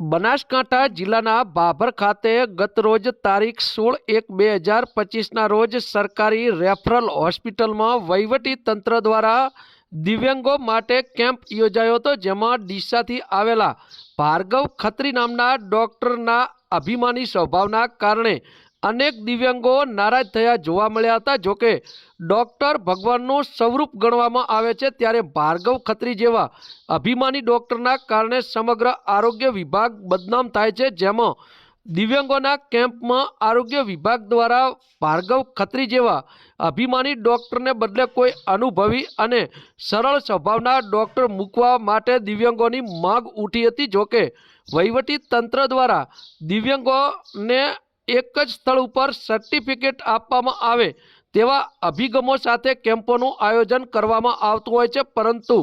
બનાસકાંઠા જિલ્લાના બાભર ખાતે ગત રોજ તારીખ સોળ એક બે હજાર પચીસના રોજ સરકારી રેફરલ હોસ્પિટલમાં વહીવટી તંત્ર દ્વારા દિવ્યાંગો માટે કેમ્પ યોજાયો હતો, જેમાં ડીસાથી આવેલા ભાર્ગવ ખત્રી નામના ડૉક્ટરના અભિમાની સ્વભાવના કારણે અનેક દિવ્યાંગો નારાજ થયા જોવા મળ્યા હતા. જોકે ડૉક્ટર ભગવાનનું સ્વરૂપ ગણવામાં આવે છે ત્યારે ભાર્ગવ ખત્રી જેવા અભિમાની ડૉક્ટરના કારણે સમગ્ર આરોગ્ય વિભાગ બદનામ થાય છે. જેમાં દિવ્યાંગોના કેમ્પમાં આરોગ્ય વિભાગ દ્વારા ભાર્ગવ ખત્રી જેવા અભિમાની ડૉક્ટરને બદલે કોઈ અનુભવી અને સરળ સ્વભાવના ડૉક્ટર મૂકવા માટે દિવ્યાંગોની માંગ ઉઠી હતી. જોકે વહીવટી તંત્ર દ્વારા દિવ્યાંગોને એક જ સ્થળ ઉપર સર્ટિફિકેટ આપવામાં આવે તેવા અભિગમો સાથે કેમ્પોનું આયોજન કરવામાં આવતું હોય છે. પરંતુ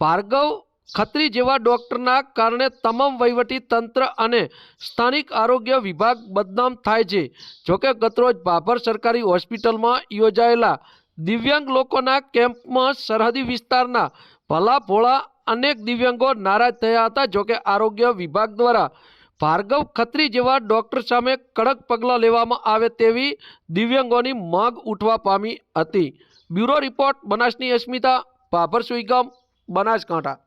ભાર્ગવ ખત્રી જેવા ડૉક્ટરના કારણે તમામ વહીવટી તંત્ર અને સ્થાનિક આરોગ્ય વિભાગ બદનામ થાય છે. જોકે ગતરોજ ભાભર સરકારી હોસ્પિટલમાં યોજાયેલા દિવ્યાંગ લોકોના કેમ્પમાં સરહદી વિસ્તારના ભલા ભોળા અનેક દિવ્યાંગો નારાજ થયા હતા. જોકે આરોગ્ય વિભાગ દ્વારા ભાર્ગવ ખત્રી જેવા ડૉક્ટર સામે કડક પગલાં લેવામાં આવે તેવી દિવ્યાંગોની માંગ ઉઠવા પામી હતી. બ્યુરો રિપોર્ટ બનાસની અસ્મિતા ભાભર સુઈગામ બનાસકાંઠા.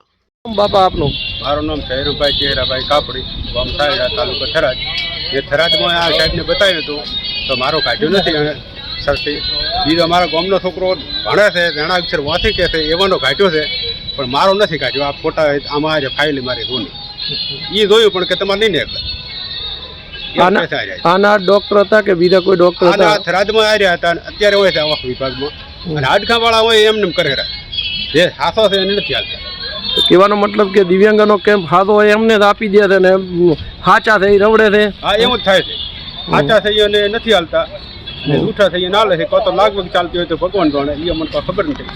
બાપા આપનું? મારું નામ શહેરુભાઈ ચેરાભાઈ કાપડી ગામ સાયડા તાલુકો થરાજ એ થરાજમાં આ સાહેબને બતાવ્યું હતું તો મારો કાઢ્યો નથી અને સરથી. બીજો મારા ગામનો છોકરો ભણે છે ઘણા અક્ષર વાંચી કહે છે એવાનો કાઢ્યો છે પણ મારો નથી કાઢ્યો. આ ફોટા આમાં આજે ફાઇલ મારી જૂની એ જોયું પણ કે તમારે નહીં નીકળે. આના-. આના ડૉક્ટર હતા કે બીજા કોઈ ડૉક્ટર આના હતા? થરાદમાં આવ્યા હતા અત્યારે હોય છે આવા વિભાગમાં. અને હાડકા વાળા હોય એમને એમ કરે જે હાથો છે એને નથી હાલતા. કહેવાનો મતલબ કે દિવ્યાંગનો કેમ્પ હાથો હોય એમને જ આપી દે છે ને હાચા થઈ રવડે છે? હા એવું જ થાય છે. સાચા થઈ અને નથી હાલતા. ને જૂઠા થઈએ ના લે છે કાં તો લાગવગ ચાલતી હોય તો ભગવાન જાણે એ મને તો ખબર નથી.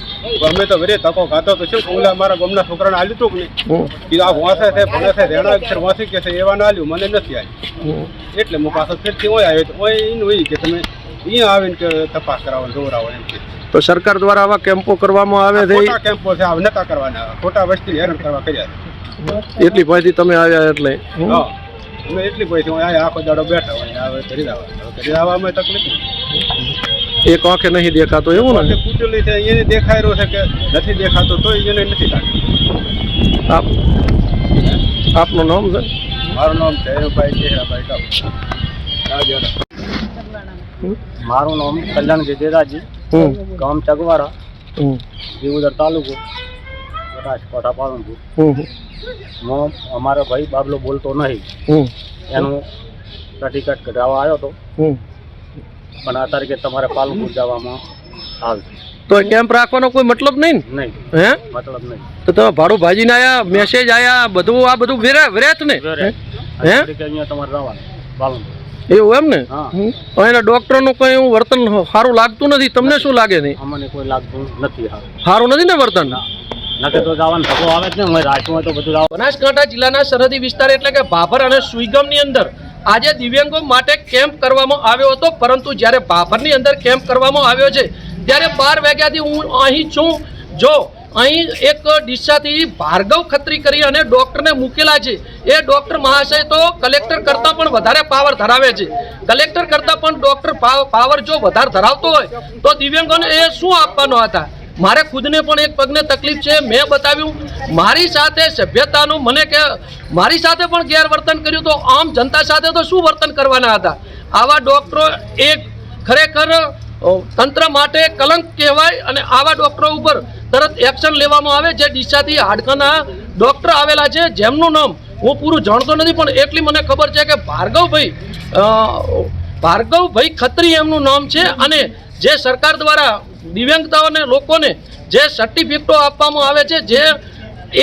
અમે તો વરે તકો ખાતો તો શું ઓલા મારા ગમના છોકરાને આલ્યું હતું કે નહીં? હમ, આ વાંસે છે ભણે છે રેણા અક્ષર વાંચી કે છે એવા ના આલ્યું મને નથી આવ્યું એટલે હું પાછો ફેરથી હોય આવ્યો તો હોય એનું હોય કે તમે અહીંયા આવીને કે તપાસ કરાવો જોવરાવો એમ કે. તો સરકાર દ્વારા આવા કેમ્પો કરવામાં આવે છે? ખોટા કેમ્પો છે આ નતા કરવાના. ખોટા વસ્તી હેરાન કરવા કર્યા એટલી પછી તમે આવ્યા એટલે? હા. અમે એટલી પૈસા હું અહીંયા આખો દાડો બેઠા હોય હવે કરી આવવા કરી આવવામાં તકલીફ. એક આંખે નહીં દેખાતો એવું ને? કુટુલી છે એને દેખાઈ રહ્યો છે કે નથી દેખાતો તોય એને નથી કાઢ્યું આપ આપનું નામ છે? મારું નામ જયભાઈ ચહેરાભાઈ કાપ. મારું નામ કલ્યાણ ગજેરાજી હમ, ગામ ચગવારા હમ, તાલુકો. પાલનપુર હમ, હું અમારો ભાઈ બાબલો બોલતો નહીં. એનું સર્ટિફિકેટ કઢાવવા આવ્યો હતો. પણ આ તારીખે તમારે પાલનપુર જવામાં આવશે તો કેમ્પ રાખવાનો કોઈ મતલબ નહીં નહીં. હે? મતલબ નહીં. તો તમે ભાડું ભાજીને આયા મેસેજ આયા બધું આ બધું વેરા વેરાત ને? હે? અહીંયા તમારે જવાનું પાલનપુર. એવું એમ ને? એના ડોક્ટરનું કઈ એવું વર્તન સારું લાગતું નથી? તમને શું લાગે નહીં? અમને કોઈ લાગતું નથી સારું નથી ને વર્તન? જિલ્લાના સરહદી વિસ્તાર એટલે કે ભાભર અને સુઈગામની અંદર આજે દિવ્યાંગો માટે કેમ્પ કરવામાં આવ્યો હતો. પરંતુ જ્યારે ભાભરની અંદર કેમ્પ કરવામાં આવ્યો છે, ત્યારે બાર વાગ્યાથી હું અહીં છું. જો અહીં એક ડીસાથી ભાર્ગવ ખત્રી કરી અને ડૉક્ટરને મૂકેલા છે. એ ડૉક્ટર મહાશય તો કલેક્ટર કરતાં પણ વધારે પાવર ધરાવે છે. કલેક્ટર કરતાં પણ ડૉક્ટર પાવર જો વધારે ધરાવતો હોય, તો દિવ્યાંગોને એ શું આપવાનો હતા? મારે ખુદને પણ એક પગને તકલીફ છે, મેં બતાવ્યું. મારી સાથે સભ્યતાનું મને કે, મારી સાથે પણ ગેરવર્તન કર્યું તો આમ જનતા સાથે તો શું વર્તન કરવાના હતા? આવા ડૉક્ટરો એક ખરેખર તંત્ર માટે કલંક કહેવાય અને આવા ડૉક્ટરો ઉપર તરત એક્શન લેવામાં આવે જે ડીસાથી હાડકાના ડૉક્ટર આવેલા છે, જેમનું નામ હું પૂરું જાણતો નથી, પણ એટલી મને ખબર છે કે ભાર્ગવભાઈ ભાર્ગવભાઈ ખત્રી એમનું નામ છે અને જે સરકાર દ્વારા દિવ્યાંગતાઓને લોકોને જે સર્ટિફિકેટો આપવામાં આવે છે, જે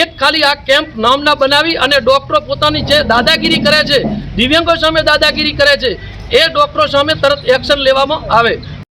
એક ખાલી આ કેમ્પ નામના બનાવી અને ડૉક્ટરો પોતાની જે દાદાગીરી કરે છે, દિવ્યાંગો સામે દાદાગીરી કરે છે, એ ડૉક્ટરો સામે તરત એક્શન લેવામાં આવે.